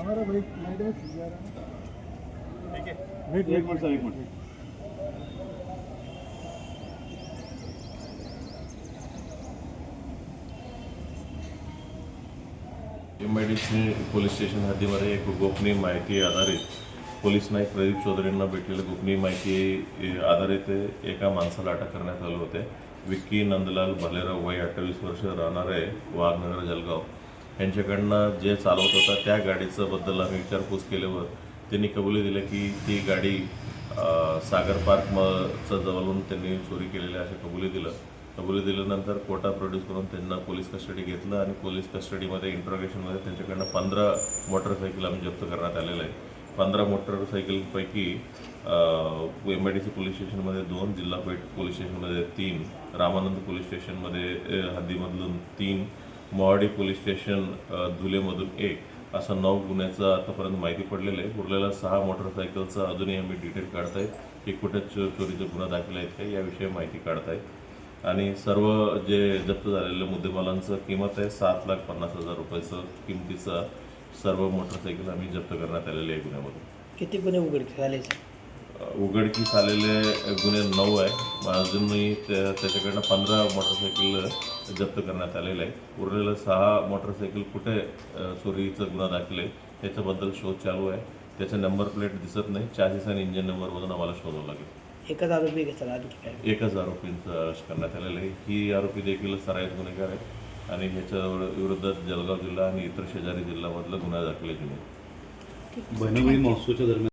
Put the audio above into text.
हमारा भाई मैडम जा रहा है वेट एक मिनट सर एक minute. M I D C police station हद्दीमध्ये एक गोपनीय माहिती आधारित पोलीस नाईक प्रदीप चौधरी यांना भेटलेल्या गोपनीय माहिती आधारित एका माणसाला अटक करण्यात आले होते. विक्की नंदलाल भालेराव वय अठ्ठावीस वर्ष राहणारे वाघनगर जळगाव. यांच्याकडनं जे चालवत होता त्या गाडीचं बद्दल आम्ही विचारपूस केल्यावर त्यांनी कबुली दिलं की ती गाडी सागर पार्क जवळून त्यांनी चोरी केलेली असे कबुली दिलं. कबुली दिल्यानंतर कोटा प्रोड्यूस करून त्यांना पोलीस कस्टडी घेतलं आणि पोलीस कस्टडीमध्ये इंट्रोगेशनमध्ये त्यांच्याकडनं पंधरा मोटरसायकल आम्ही जप्त करण्यात आलेलं आहे. पंधरा मोटरसायकलपैकी M I D C police स्टेशनमध्ये दोन जिल्हा पेठ पोलीस स्टेशनमध्ये तीन रामानंद पोलीस स्टेशनमध्ये हद्दीमधून तीन मोहाडी पोलीस स्टेशन धुलेमधून एक असा नऊ गुन्ह्याचं आतापर्यंत माहिती पडलेलं आहे. उरलेल्या सहा मोटरसायकलचं अजूनही आम्ही डिटेल काढताय. की कुठे चो चोरीचे गुन्हा दाखल आहेत का याविषयी माहिती काढताय. आणि सर्व जे जप्त झालेल्या मुद्देमालांचं किंमत आहे सात लाख पन्नास हजार रुपयाचं किमतीचा सर्व मोटरसायकल आम्ही जप्त करण्यात आलेले आहे गुन्ह्यामधून. किती गुन्हे उघडकीस आले उघडकीस आलेले गुन्हे नऊ आहे. अजूनही त्या त्याच्याकडनं पंधरा मोटरसायकल जप्त करण्यात आलेले आहे उरलेलं सहा मोटरसायकल कुठे चोरीचा गुन्हा दाखल आहे त्याच्याबद्दल शोध चालू आहे. त्याचा नंबर प्लेट दिसत नाही. चार्जेस आणि इंजिन नंबरमधून आम्हाला शोधावं लागेल. एकच आरोपी घेतला एकच आरोपींचं अरेस्ट करण्यात आलेलं आहे. ही आरोपी देखील सराईत गुन्हेगार आहे आणि ह्याच्या विरुद्ध जळगाव जिल्हा आणि इतर शेजारी जिल्ह्यामधलं गुन्हा दाखल आहे. जुने बहिणी महोत्सवच्या दरम्यान